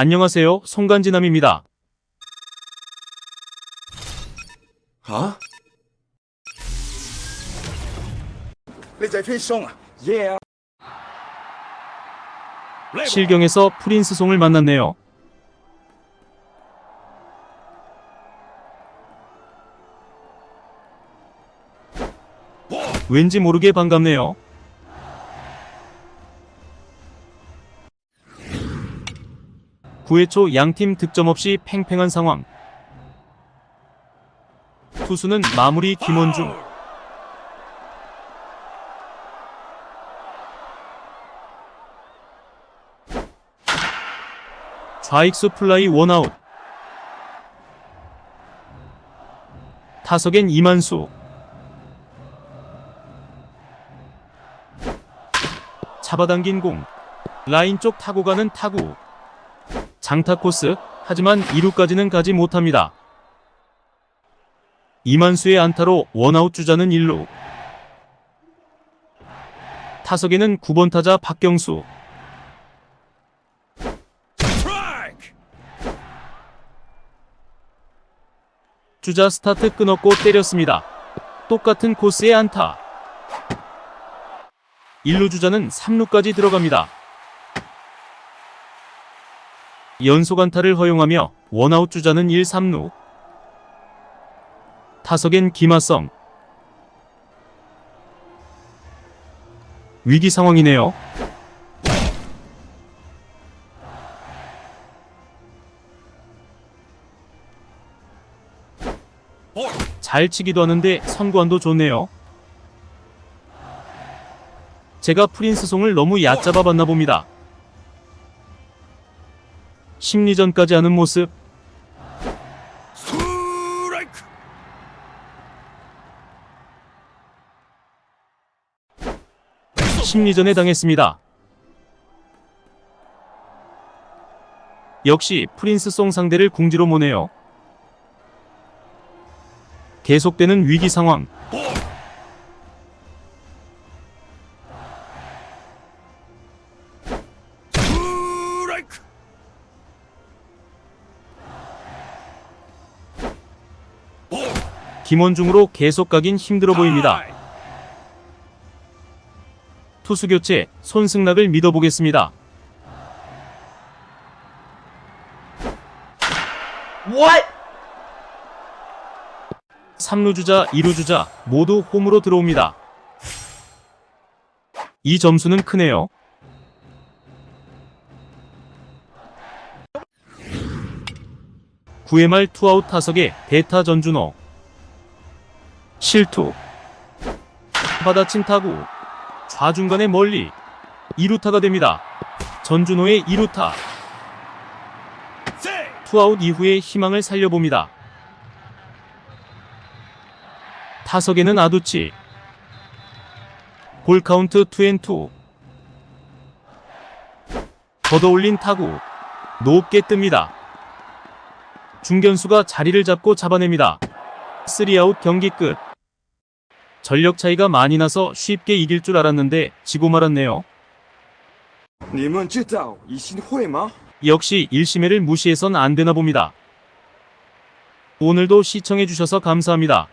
안녕하세요, 송간지남입니다. 아? 실경에서 프린스 송을 만났네요. 왠지 모르게 반갑네요. 구회 초 양팀 득점 없이 팽팽한 상황. 투수는 마무리 김원중. 좌익수 플라이 원아웃. 타석엔 이만수. 잡아당긴 공. 라인 쪽 타고 가는 타구. 장타 코스. 하지만 2루까지는 가지 못합니다. 이만수의 안타로 원아웃 주자는 1루. 타석에는 9번 타자 박경수. 주자 스타트 끊었고 때렸습니다. 똑같은 코스의 안타. 1루 주자는 3루까지 들어갑니다. 연속 안타를 허용하며 원아웃 주자는 1, 3루. 타석엔 김하성. 위기 상황이네요. 잘 치기도 하는데 선구안도 좋네요. 제가 프린스 송을 너무 얕잡아 봤나 봅니다. 심리전까지 하는 모습. 심리전에 당했습니다. 역시 프린스 송 상대를 궁지로 모네요. 계속되는 위기 상황. 김원중으로 계속 가긴 힘들어 보입니다. 투수 교체 손승락을 믿어보겠습니다. What？ 3루 주자, 2루 주자 모두 홈으로 들어옵니다. 이 점수는 크네요. 구회 말 투아웃 타석에 대타 전준호 실투 받아친 타구 좌중간에 멀리 2루타가 됩니다. 전준호의 2루타 투아웃 이후에 희망을 살려봅니다. 타석에는 아두치. 볼 카운트 투앤투. 걷어올린 타구. 높게 뜹니다. 중견수가 자리를 잡고 잡아냅니다. 3아웃 경기 끝. 전력 차이가 많이 나서 쉽게 이길 줄 알았는데 지고 말았네요. 역시 1심회를 무시해선 안 되나 봅니다. 오늘도 시청해주셔서 감사합니다.